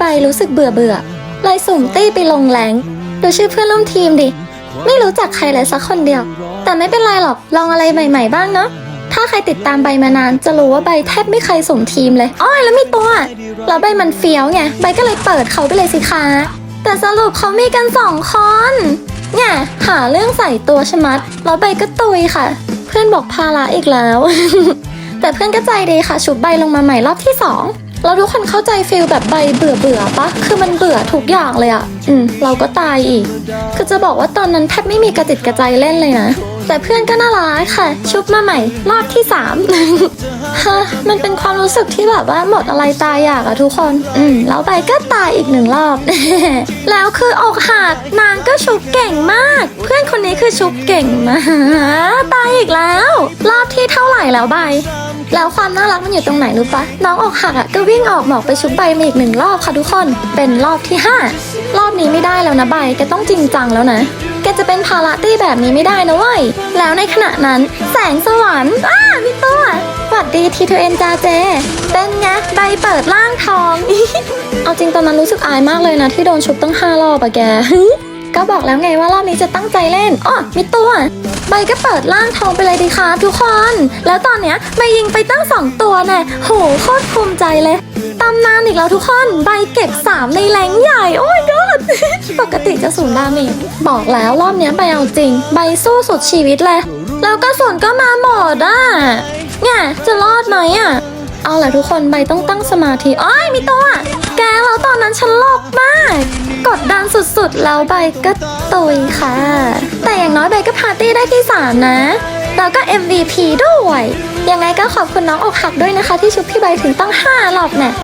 ใบรู้สึกเบื่อเบื่อเลยสุ่มตี้ไปลงแรงดูชื่อเพื่อนร่วมทีมดิ ไม่รู้จักใครเลยสักคนเดียว แต่ไม่เป็นไรหรอกลองอะไรใหม่ ๆ บ้างเนาะถ้าใครติดตามใบมานานจะรู้ว่าใบแทบไม่เคยส่งทีมเลยอ้อยแล้วมีตัวแล้วใบมันเฟี้ยวไงใบก็เลยเปิดเขาไปเลยสิคะแต่สรุปเขามีกันสองคนเนี่ยหาเรื่องใส่ตัวชะมัดแล้วใบก็ตุยค่ะ เพื่อนบอกภาระอีกแล้ว แต่เพื่อนก็ใจดีค่ะชุบใบลงมาใหม่รอบที่สอง เราทุกคนเข้าใจฟิลแบบใบเบื่อเบื่อๆปะคือมันเบื่อทุกอย่างเลยอะอืมเราก็ตายอีก คือจะบอกว่าตอนนั้นแทบไม่มีกระติดกระใจเล่นเลยนะ แต่เพื่อนก็น่ารักค่ะ ชุบมาใหม่ รอบที่สามฮะมันเป็นความรู้สึกที่แบบว่าหมดอะไรตายอยากอะทุกคน อืมแล้วใบก็ตายอีกหนึ่งรอบ แล้วคืออกหักนางก็ชุบเก่งมาก เพื่อนคนนี้คือชุบเก่งมากตายอีกแล้ว รอบที่เท่าไหร่แล้วใบ แล้วความน่ารักมันอยู่ตรงไหนรู้ปะน้องอกหักอะก็วิ่งออกหมอกไปชุบใบมาอีกหนึ่งรอบค่ะทุกคน เป็นรอบที่ 5 รอบนี้ไม่ได้แล้วนะใบแกต้องจริงจังแล้วนะแกจะเป็นภาระตี้แบบนี้ไม่ได้นะเว้ย แล้วในขณะนั้นแสงสวรรค์อ้ามีตัวหวัดดีทีทูเอ็นจาเจ เป็นไงใบเปิดร่างทอง เอาจริงตอนนั้นรู้สึกอายมากเลยนะที่โดนชุบตั้งห้ารอบอะแก ก็บอกแล้วไงว่ารอบนี้จะตั้งใจเล่นอ้อมีตัว ใบก็เปิดร่างทองไปเลยดีครับทุกคน แล้วตอนเนี้ยใบยิงไปตั้งสองตัวแน่โหโคตรภูมิใจเลยตำนานอีกแล้วทุกคน ใบเก็บ 3 ในแรงใหญ่ โอ้ยกอดปกติจะสูนดาเมจบอกแล้วรอบเนี้ยใบเอาจริง ใบสู้สุดชีวิตเลย แล้วก็ส่วนก็มาหมดอะเนี่ยจะรอดไหมอะเอาแหละทุกคนใบต้องตั้งสมาธิอ้อยมีตัว แกแล้วตอนนั้นฉันโลกมาก กดดันสุดๆ แล้วใบก็ตุยค่ะ แต่อย่างน้อยใบก็พาร์ตี้ได้ที่สามนะ แล้วก็ MVP ด้วย ยังไงก็ขอบคุณน้องอกหักด้วยนะคะ ที่ชุบพี่ใบถึงตั้ง5รอบเนี่ย